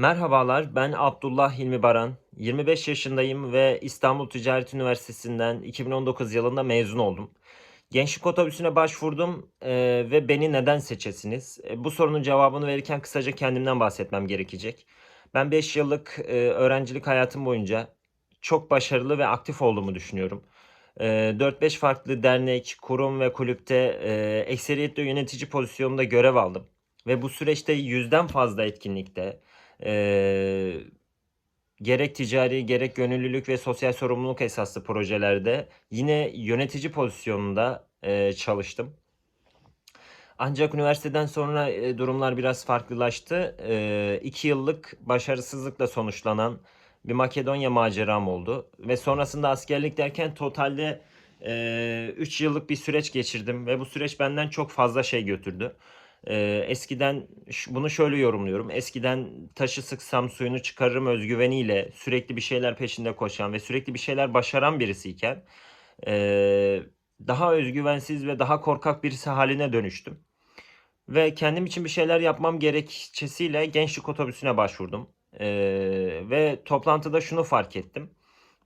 Merhabalar, ben Abdullah Hilmi Baran. 25 yaşındayım ve İstanbul Ticaret Üniversitesi'nden 2019 yılında mezun oldum. Gençlik otobüsüne başvurdum eee, ve beni neden seçesiniz? E, bu sorunun cevabını verirken kısaca kendimden bahsetmem gerekecek. Ben 5 yıllık eee, öğrencilik hayatım boyunca çok başarılı ve aktif olduğumu düşünüyorum. Eee 4-5 farklı dernek, kurum ve kulüpte eee ekseriyetle yönetici pozisyonunda görev aldım. Ve bu süreçte yüzden fazla etkinlikte eee, gerek ticari gerek gönüllülük ve sosyal sorumluluk esaslı projelerde yine yönetici pozisyonunda eee, çalıştım. Ancak üniversiteden sonra eee, durumlar biraz farklılaştı. Eee 2 yıllık başarısızlıkla sonuçlanan bir Makedonya maceram oldu. Ve sonrasında askerlik derken totalde eee 3 yıllık bir süreç geçirdim ve bu süreç benden çok fazla şey götürdü. Eee, eskiden bunu şöyle yorumluyorum. Eskiden taşı sıksam suyunu çıkarırım özgüveniyle sürekli bir şeyler peşinde koşan ve sürekli bir şeyler başaran birisiyken eee, daha özgüvensiz ve daha korkak birisi haline dönüştüm. Ve kendim için bir şeyler yapmam gerekçesiyle gençlik otobüsüne başvurdum. Eee, ve toplantıda şunu fark ettim.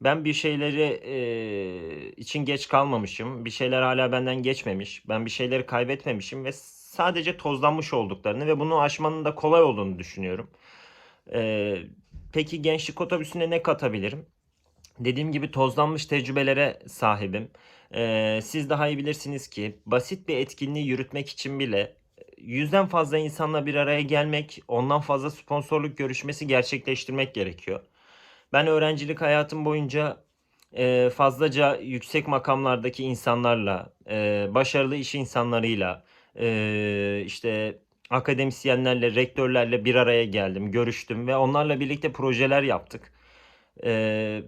Ben bir şeyleri eee, için geç kalmamışım. Bir şeyler hala benden geçmemiş. Ben bir şeyleri kaybetmemişim ve sadece tozlanmış olduklarını ve bunu aşmanın da kolay olduğunu düşünüyorum. Eee, peki gençlik otobüsüne ne katabilirim? Dediğim gibi tozlanmış tecrübelere sahibim. Eee, siz daha iyi bilirsiniz ki basit bir etkinliği yürütmek için bile e, yüzden fazla insanla bir araya gelmek, ondan fazla sponsorluk görüşmesi gerçekleştirmek gerekiyor. Ben öğrencilik hayatım boyunca eee, fazlaca yüksek makamlardaki insanlarla, eee, başarılı iş insanlarıyla, eee, işte akademisyenlerle, rektörlerle bir araya geldim, görüştüm ve onlarla birlikte projeler yaptık. Eee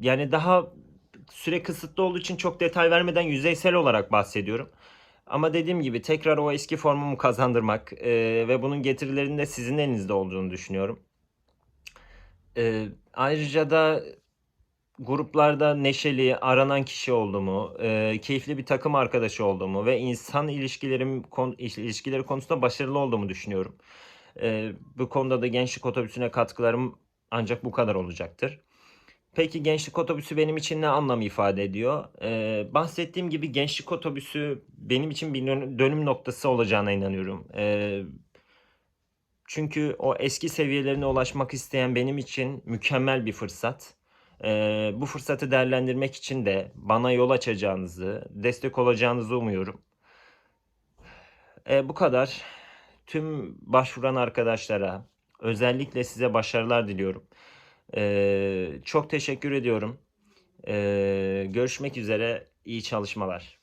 yani daha süre kısıtlı olduğu için çok detay vermeden yüzeysel olarak bahsediyorum. Ama dediğim gibi tekrar o eski formumu kazandırmak eee, ve bunun getirilerinin de sizin elinizde olduğunu düşünüyorum. Eee, ayrıca da gruplarda neşeli, aranan kişi olduğumu, eee, keyifli bir takım arkadaşı olduğumu ve insan ilişkilerim ilişkileri konusunda başarılı olduğumu düşünüyorum. Eee, bu konuda da gençlik otobüsüne katkılarım ancak bu kadar olacaktır. Peki gençlik otobüsü benim için ne anlam ifade ediyor? Eee, bahsettiğim gibi gençlik otobüsü benim için bir dönüm noktası olacağına inanıyorum. Eee, çünkü o eski seviyelerine ulaşmak isteyen benim için mükemmel bir fırsat. Eee, bu fırsatı değerlendirmek için de bana yol açacağınızı, destek olacağınızı umuyorum. Eee, bu kadar. Tüm başvuran arkadaşlara, özellikle size başarılar diliyorum. Eee, çok teşekkür ediyorum. Eee, görüşmek üzere. İyi çalışmalar.